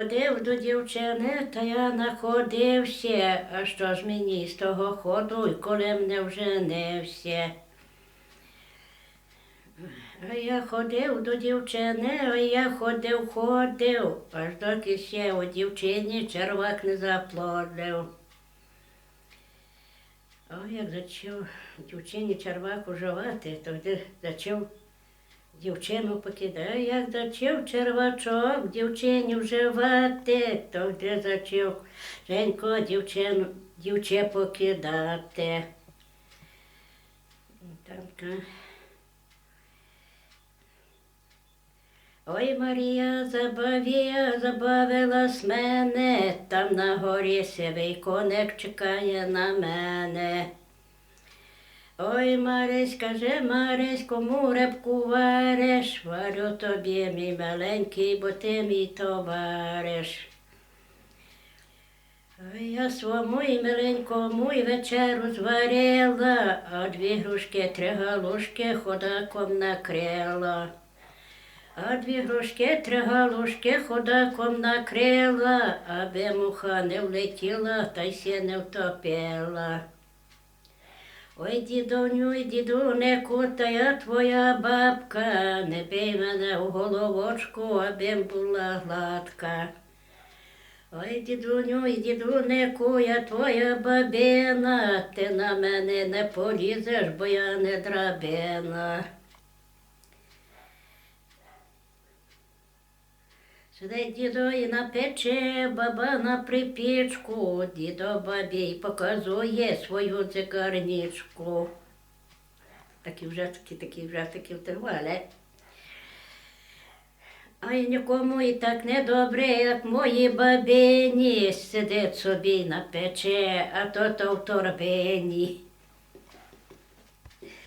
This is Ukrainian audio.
Ходив до дівчини, та я находився, а що ж мені з того ходу, і коли мене вже не все. А я ходив до дівчини, а я ходив, ходив, аж доки ще у дівчині червак не заплодив. О, як зачав дівчині червак уживати, тоді зачав дівчину покидає, як зачав червачок дівчині вживати, тоді зачав Женько дівчину, дівче покидати. Так. Ой, Марія забавія, забавилась мене, там на горі сивий коник чекає на мене. Ой, Марись, каже, Марись, кому рибку вариш, варю тобі, мій маленький, бо ти мій товариш. Я свому і миленькому й вечеру зварила, а дві грушки, три галушки ходаком накрила. А дві грушки, три галушки ходаком накрила, аби муха не влетіла, та й ся не втопила. Ой, дідоню, діду, дідунеку, та я твоя бабка, не пей мене у головочку, аби була гладка. Ой, дідуню, діду, не я твоя бабина, ти на мене не полізеш, бо я не драбина. Сидить дідо і на печі, баба на припічку, дідо бабі показує свою цигарничку. Такі вже такі, такі вже втривали. Ай нікому і так не добре, як мої бабині, сидить собі на печі, а то то в торбині.